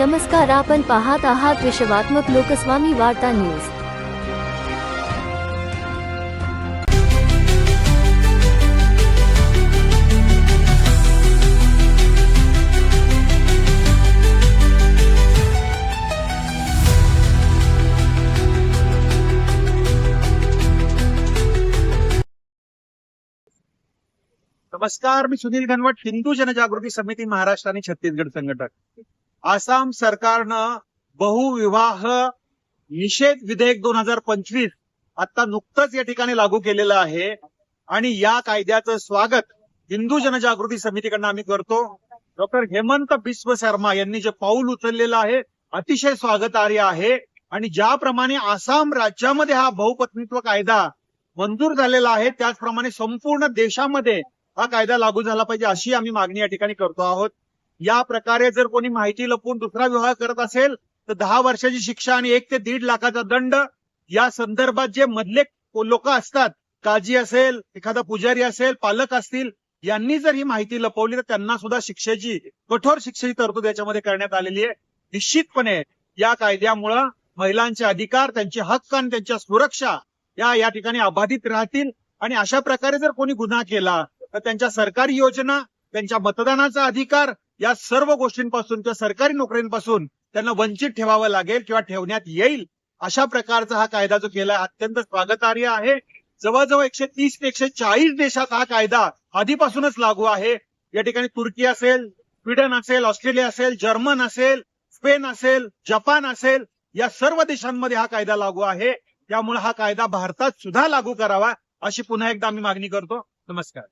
नमस्कार आपण पाहत आहात विश्वात्मक लोकस्वामी वार्ता न्यूज. नमस्कार मी सुनील घनवट हिंदू जनजागृती समिती महाराष्ट्र आणि छत्तीसगड संघटक. आसाम सरकारनं बहुविवाह निषेध विधेयक दोन हजार पंचवीस आता नुकतंच या ठिकाणी लागू केलेलं आहे. आणि या कायद्याचं स्वागत हिंदू जनजागृती समितीकडनं आम्ही करतो. डॉक्टर हेमंत बिस्व शर्मा यांनी जे पाऊल उचललेलं आहे अतिशय स्वागतार्ह आहे. आणि ज्याप्रमाणे आसाम राज्यामध्ये हा बहुपत्नीत्व कायदा मंजूर झालेला आहे त्याचप्रमाणे संपूर्ण देशामध्ये हा कायदा लागू झाला पाहिजे अशी आम्ही मागणी या ठिकाणी करतो आहोत. या प्रकारे जर कोणी माहिती लपवून दुसरा विवाह करत असेल तर दहा वर्षाची शिक्षा आणि एक ते दीड लाखाचा दंड या संदर्भात जे मधले लोक असतात काजी असेल एखादा पुजारी असेल पालक असतील यांनी जर ही माहिती लपवली तर त्यांना सुद्धा शिक्षेची कठोर शिक्षेची तरतूद याच्यामध्ये करण्यात आलेली आहे. निश्चितपणे या कायद्यामुळं महिलांचे अधिकार त्यांचे हक्क आणि त्यांच्या सुरक्षा या या ठिकाणी अबाधित राहतील. आणि अशा प्रकारे जर कोणी गुन्हा केला तर त्यांच्या सरकारी योजना त्यांच्या मतदानाचा अधिकार या सर्व गोष्टींपासून किंवा सरकारी नोकऱ्यांपासून त्यांना वंचित ठेवावं लागेल किंवा ठेवण्यात येईल अशा प्रकारचा हा कायदा जो केला अत्यंत स्वागतार्ह आहे. जवळजवळ एकशे तीस ते एकशे चाळीस देशात हा कायदा आधीपासूनच लागू आहे. या ठिकाणी तुर्की असेल स्वीडन असेल ऑस्ट्रेलिया असेल जर्मन असेल स्पेन असेल जपान असेल या सर्व देशांमध्ये हा कायदा लागू आहे. त्यामुळे हा कायदा भारतात सुद्धा लागू करावा अशी पुन्हा एकदा आम्ही मागणी करतो. नमस्कार.